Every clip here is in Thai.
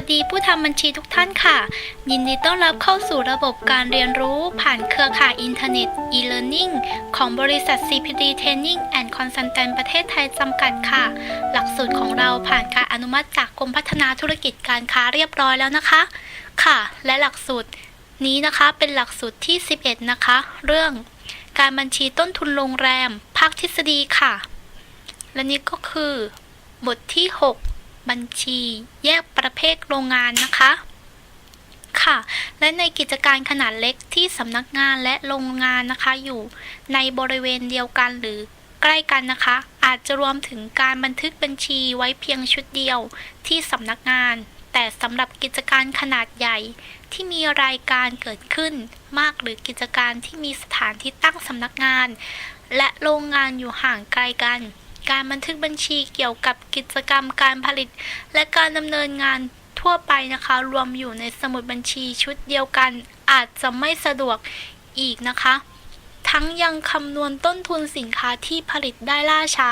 สวัสดีผู้ทำบัญชีทุกท่านค่ะ ยินดีต้อนรับเข้าสู่ระบบการเรียนรู้ผ่านเครือข่ายอินเทอร์เน็ต e-learning ของบริษัท CPD Training and Consultant ประเทศไทยจำกัดค่ะ หลักสูตรของเราผ่านการอนุมัติจากกรมพัฒนาธุรกิจการค้าเรียบร้อยแล้วนะคะ ค่ะ และหลักสูตรนี้นะคะเป็นหลักสูตรที่ 11 นะคะ เรื่องการบัญชีต้นทุนโรงแรม ภาคทฤษฎีค่ะ และนี่ก็คือบทที่ 6 บัญชี แยกประเภทโรงงานนะคะ ค่ะ และในกิจการขนาดเล็กที่สำนักงานและโรงงานนะคะ อยู่ในบริเวณเดียวกันหรือใกล้กันนะคะ อาจจะรวมถึงการบันทึกบัญชีไว้เพียงชุดเดียวที่สำนักงาน แต่สำหรับกิจการขนาดใหญ่ที่มีรายการเกิดขึ้นมากหรือกิจการที่มีสถานที่ตั้งสำนักงาน และโรงงานอยู่ห่างไกลกัน การบันทึกบัญชีเกี่ยวกับกิจกรรมการผลิต และการดำเนินงานทั่วไปนะคะ รวมอยู่ในสมุดบัญชีชุดเดียวกันอาจจะไม่สะดวกอีกนะคะ ทั้งยังคำนวณต้นทุนสินค้าที่ผลิตได้ล่าช้า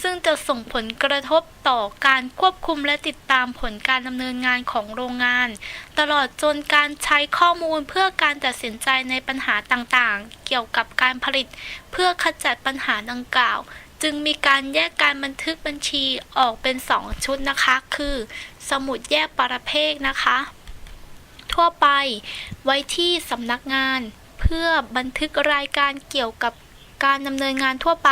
ซึ่งจะส่งผลกระทบต่อการควบคุมและติดตามผลการดำเนินงานของโรงงาน ตลอดจนการใช้ข้อมูลเพื่อการตัดสินใจในปัญหาต่างๆ เกี่ยวกับการผลิต เพื่อขจัดปัญหาดังกล่าว จึงมีการแยกการบันทึกบัญชีออกเป็น 2 ชุดนะคะ คือ สมุดแยกประเภทนะคะ ทั่วไปไว้ที่สำนักงาน เพื่อบันทึกรายการเกี่ยวกับการดำเนินงานทั่วไป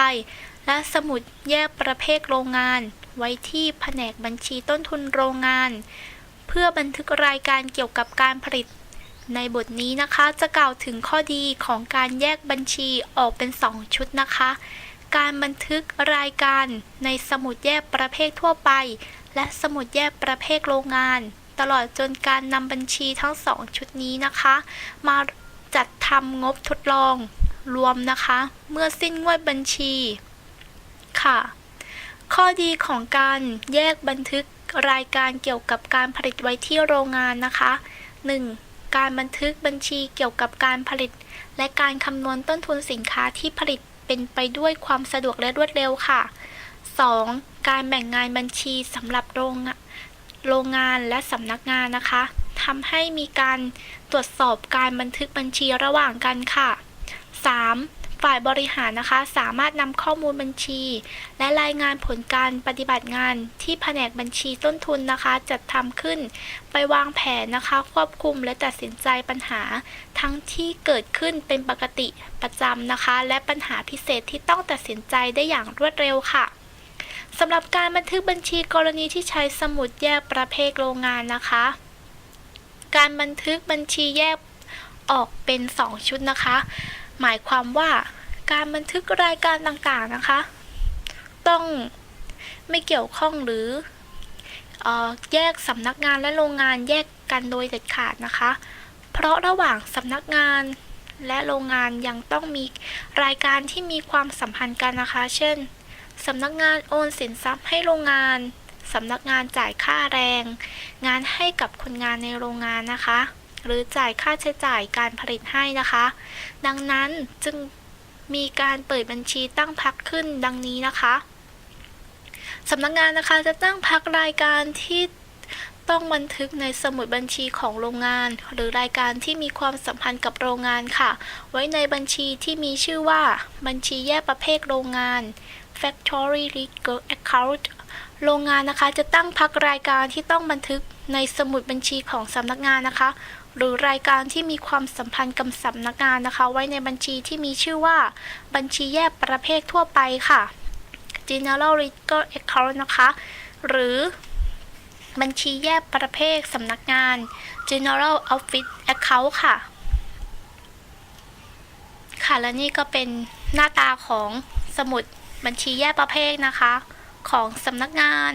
และสมุดแยกประเภทโรงงาน ไว้ที่แผนกบัญชีต้นทุนโรงงาน เพื่อบันทึกรายการเกี่ยวกับการผลิตในบทนี้นะคะจะกล่าวถึงข้อดีของการแยกบัญชีออกเป็น 2 ชุดนะคะ การบันทึกรายการในสมุดแยกประเภททั่วไป และสมุดแยกประเภทโรงงาน ตลอดจนการนำบัญชีทั้งสองชุดนี้นะคะ มาจัดทำงบทดลองรวมนะคะ เมื่อสิ้นงวดบัญชีค่ะ ข้อดีของการแยกบันทึกรายการเกี่ยวกับการผลิตไว้ที่โรงงานนะคะ 1. การบันทึกบัญชีเกี่ยวกับการผลิต และการคำนวณต้นทุนสินค้าที่ผลิต เป็นไปด้วยความสะดวกและรวดเร็วค่ะ 2. การแบ่งงานบัญชีสำหรับโรงงานโรงงานและสำนักงานนะคะทำให้มีการตรวจสอบการบันทึกบัญชีระหว่างกันค่ะ 3. ฝ่ายบริหารนะคะ สามารถนำข้อมูลบัญชี และรายงานผลการปฏิบัติงานที่แผนกบัญชีต้นทุนนะคะ จัดทำขึ้น ไปวางแผนนะคะ ควบคุมและตัดสินใจปัญหา ทั้งที่เกิดขึ้นเป็นปกติประจำนะคะ และปัญหาพิเศษที่ต้องตัดสินใจได้อย่างรวดเร็วค่ะสำหรับการบันทึกบัญชีกรณีที่ใช้สมุดแยกประเภทโรงงานนะคะ การบันทึกบัญชีแยกออกเป็น 2 ชุดนะคะ หมายความว่าการบันทึกรายการต่างๆนะคะ ต้องไม่เกี่ยวข้องหรืออแยกสำนักงานและโรงงานแยกกันโดยเด็ดขาดนะคะ เพราะระหว่างสำนักงานและโรงงานยังต้องมีรายการที่มีความสัมพันธ์กันนะคะ เช่นสำนักงานโอนสินทรัพย์ให้โรงงานสำนักงานจ่ายค่าแรง งานให้กับคนงานในโรงงานนะคะ หรือจ่ายค่าใช้จ่ายการผลิตให้นะคะ ดังนั้นจึงมีการเปิดบัญชีตั้งพักขึ้นดังนี้นะคะสำนักงานนะคะจะตั้งพักรายการที่ต้องบันทึกในสมุดบัญชีของโรงงาน หรือรายการที่มีความสัมพันธ์กับโรงงานค่ะ ไว้ในบัญชีที่มีชื่อว่า บัญชีแยกประเภทโรงงาน Factory Legal Account โรงงานนะคะจะตั้งพักรายการที่ต้องบันทึกในสมุดบัญชีของสำนักงานนะคะ หรือรายการที่มีความสัมพันธ์กับสำนักงานนะคะ ไว้ในบัญชีที่มีชื่อว่า บัญชีแยกประเภททั่วไปค่ะ General Legal Account นะคะ หรือบัญชีแยกประเภทสำนักงาน General Office Account ค่ะ ค่ะ และนี่ก็เป็นหน้าตาของสมุดบัญชีแยกประเภทนะคะ ของสำนักงาน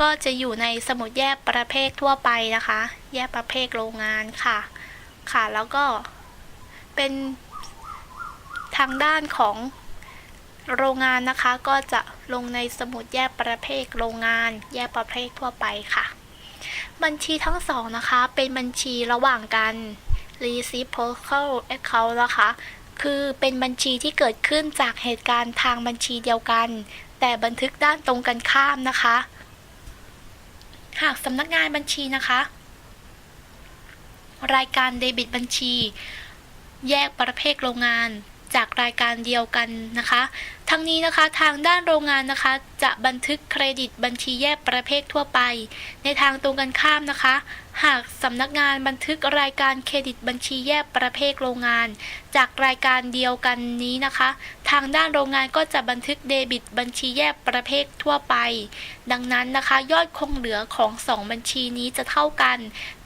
ก็จะอยู่ในสมุดแยกประเภททั่วไปนะคะ แยกประเภทโรงงานค่ะ ค่ะ แล้วก็เป็นทางด้านของโรงงานนะคะ ก็จะลงในสมุดแยกประเภทโรงงาน แยกประเภททั่วไปค่ะ บัญชีทั้งสองนะคะ เป็นบัญชีระหว่างกัน reciprocal account นะคะ คือเป็นบัญชีที่เกิดขึ้นจากเหตุการณ์ทางบัญชีเดียวกัน แต่บันทึกด้านตรงกันข้ามนะคะ หากสำนักงานบัญชีนะคะ รายการเดบิตบัญชี แยกประเภทโรงงาน จากรายการเดียวกันนะคะ ทั้งนี้นะคะทางด้านโรงงานนะคะ จะบันทึกเครดิตบัญชีแยกประเภททั่วไป ในทางตรงกันข้ามนะคะ หากสำนักงานบันทึกรายการเครดิตบัญชีแยกประเภทโรงงาน จากรายการเดียวกันนี้นะคะ ทางด้านโรงงานก็จะบันทึกเดบิตบัญชีแยกประเภททั่วไป ดังนั้นนะคะ ยอดคงเหลือของสองบัญชีนี้จะเท่ากัน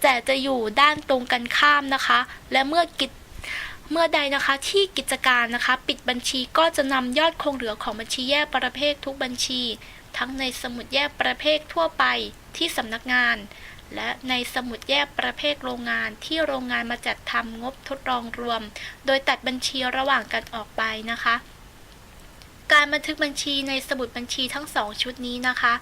แต่จะอยู่ด้านตรงกันข้ามนะคะ และเมื่อกิจ เมื่อใดนะคะที่กิจการนะคะ ปิดบัญชีก็จะนำยอดคงเหลือของบัญชีแยกประเภททุกบัญชี ทั้งในสมุดแยกประเภททั่วไปที่สำนักงาน และในสมุดแยกประเภทโรงงานที่โรงงานมาจัดทำงบทดลองรวม โดยตัดบัญชีระหว่างกันออกไปนะคะ การบันทึกบัญชีในสมุดบัญชีทั้งสองชุดนี้นะคะ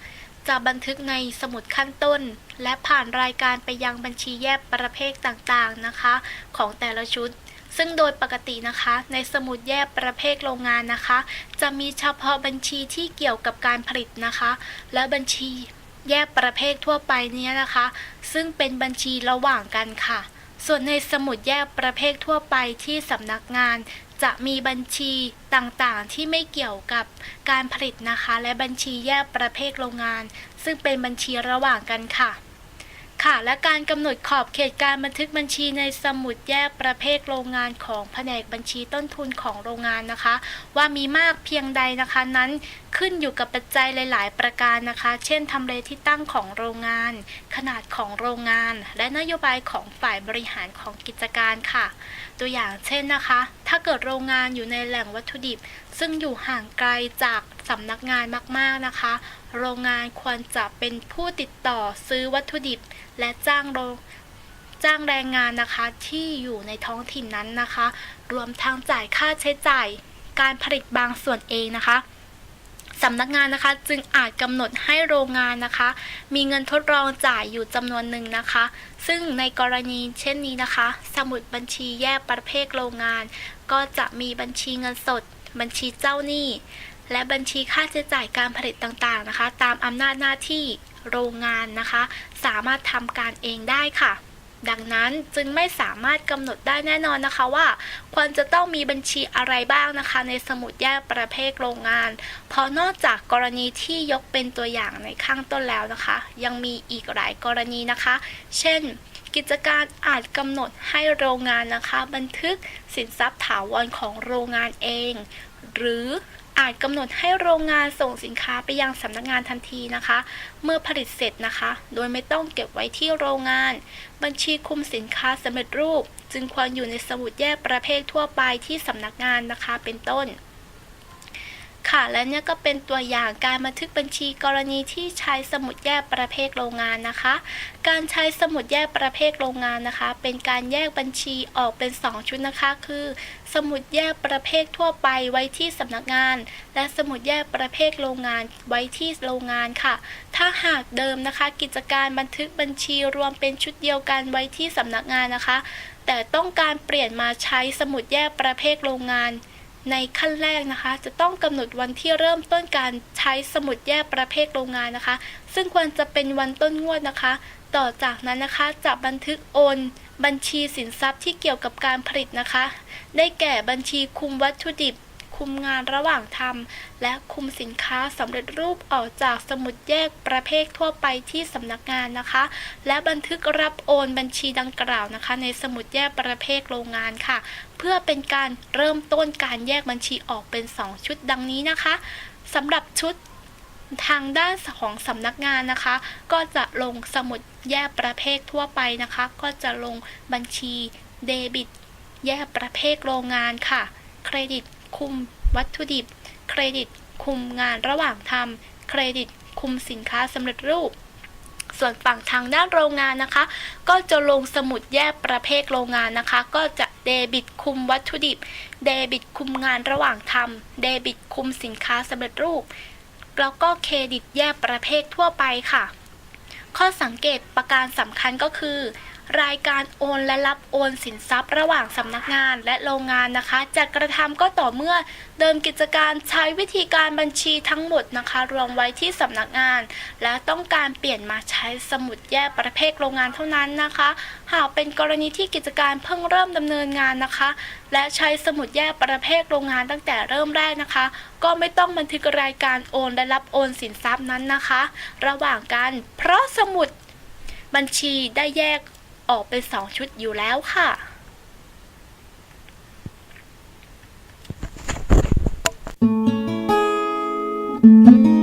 จะบันทึกในสมุดขั้นต้น และผ่านรายการไปยังบัญชีแยกประเภทต่างๆนะคะ ของแต่ละชุด ซึ่งโดยปกตินะคะ ในสมุดแยกประเภทโรงงานนะคะ จะมีเฉพาะบัญชีที่เกี่ยวกับการผลิตนะคะ และบัญชีแยกประเภททั่วไปนี้นะคะ ซึ่งเป็นบัญชีระหว่างกันค่ะ ส่วนในสมุดแยกประเภททั่วไปที่สำนักงานจะมีบัญชีต่างๆที่ไม่เกี่ยวกับการผลิตนะคะ และบัญชีแยกประเภทโรงงาน ซึ่งเป็นบัญชีระหว่างกันค่ะ ค่ะ และการกำหนดขอบเขตการบันทึกบัญชีในสมุดแยกประเภทโรงงานของแผนกบัญชีต้นทุนของโรงงานนะคะ ว่ามีมากเพียงใดนะคะนั้นขึ้นอยู่กับปัจจัยหลาย ๆ ประการนะคะ เช่นทำเลที่ตั้งของโรงงาน ขนาดของโรงงาน และนโยบายของฝ่ายบริหารของกิจการค่ะ ตัวอย่างเช่นนะคะ ถ้าเกิดโรงงานอยู่ในแหล่งวัตถุดิบ ซึ่งอยู่ห่างไกลจากสำนักงานมากๆนะคะ โรงงานควรจะเป็นผู้ติดต่อซื้อวัตถุดิบ และจ้างโรงจ้างแรงงานนะคะที่อยู่ในท้องถิ่นนั้นนะคะ รวมทั้งจ่ายค่าใช้จ่าย การผลิตบางส่วนเองนะคะ สำนักงานนะคะจึงอาจกำหนดให้โรงงานนะคะ มีเงินทดลองจ่ายอยู่จำนวนหนึ่งนะคะ ซึ่งในกรณีเช่นนี้นะคะ สมุดบัญชีแยกประเภทโรงงาน ก็จะมีบัญชีเงินสด บัญชีเจ้าหนี้ และบัญชีค่าใช้จ่ายการผลิตต่างๆนะคะ ตามอำนาจหน้าที่โรงงานนะคะ สามารถทำการเองได้ค่ะ ดังนั้นจึงไม่สามารถกำหนดได้แน่นอนนะคะว่า ควรจะต้องมีบัญชีอะไรบ้างนะคะ ในสมุดแยกประเภทโรงงาน เพราะนอกจากกรณีที่ยกเป็นตัวอย่างในข้างต้นแล้วนะคะ ยังมีอีกหลายกรณีนะคะ เช่น กิจการอาจกำหนดให้โรงงานนะคะ บันทึกสินทรัพย์ถาวรของโรงงานเอง หรือ อาจกำหนดให้โรงงานส่งสินค้าไปยังสำนักงานทันทีนะคะ เมื่อผลิตเสร็จนะคะ โดยไม่ต้องเก็บไว้ที่โรงงาน บัญชีคุมสินค้าสำเร็จรูป จึงควรอยู่ในสมุดแยกประเภททั่วไปที่สำนักงานนะคะเป็นต้น ค่ะ และเนี่ยก็เป็นตัวอย่างการบันทึกบัญชีกรณีที่ใช้สมุดแยกประเภทโรงงานนะคะ การใช้สมุดแยกประเภทโรงงานนะคะ เป็นการแยกบัญชีออกเป็น 2 ชุดนะคะ คือ สมุดแยกประเภททั่วไปไว้ที่สำนักงาน และสมุดแยกประเภทโรงงานไว้ที่โรงงานค่ะ ถ้าหากเดิมนะคะ กิจการบันทึกบัญชีรวมเป็นชุดเดียวกันไว้ที่สำนักงานนะคะ แต่ต้องการเปลี่ยนมาใช้สมุดแยกประเภทโรงงาน ในขั้นแรกนะคะ จะต้องกำหนดวันที่เริ่มต้นการใช้สมุดแยกประเภทโรงงานนะคะ ซึ่งควรจะเป็นวันต้นงวดนะคะ ต่อจากนั้นนะคะจะบันทึกโอน บัญชีสินทรัพย์ที่เกี่ยวกับการผลิตนะคะ ได้แก่บัญชีคุมวัตถุดิบ คุมงานระหว่างทำและคุมสินค้าสำเร็จรูปออกจากสมุดแยกประเภททั่วไปที่สำนักงานนะคะ และบันทึกรับโอนบัญชีดังกล่าวนะคะ ในสมุดแยกประเภทโรงงานค่ะ เพื่อเป็นการเริ่มต้นการแยกบัญชีออกเป็น 2 ชุดดังนี้นะคะสำหรับชุดทางด้านของสำนักงานนะคะ ก็จะลงสมุดแยกประเภททั่วไปนะคะ ก็จะลงบัญชีเดบิต แยกประเภทโรงงานค่ะ เครดิต คุมวัตถุดิบ เครดิต คุมงานระหว่างทำเครดิต คุมสินค้าสำเร็จรูป ส่วนฝั่งทางด้านโรงงานนะคะ ก็จะลงสมุดแยกประเภทโรงงานนะคะ ก็จะเดบิตคุมวัตถุดิบ เดบิตคุมงานระหว่างทำเดบิตคุมสินค้าสำเร็จรูป แล้วก็เครดิตแยกประเภททั่วไปค่ะ ข้อสังเกตประการสำคัญก็คือ รายการโอนและรับโอนสินทรัพย์ระหว่างสำนักงานและโรงงานนะคะ จะกระทำก็ต่อเมื่อเดิมกิจการใช้วิธีการบัญชีทั้งหมดนะคะ รวมไว้ที่สำนักงาน และต้องการเปลี่ยนมาใช้สมุดแยกประเภทโรงงานเท่านั้นนะคะ หากเป็นกรณีที่กิจการเพิ่งเริ่มดำเนินงานนะคะ และใช้สมุดแยกประเภทโรงงานตั้งแต่เริ่มแรกนะคะ ก็ไม่ต้องบันทึกรายการโอนและรับโอนสินทรัพย์นั้นนะคะ ระหว่างกันเพราะสมุดบัญชีได้แยก ออกเป็นสองชุดอยู่แล้วค่ะ thank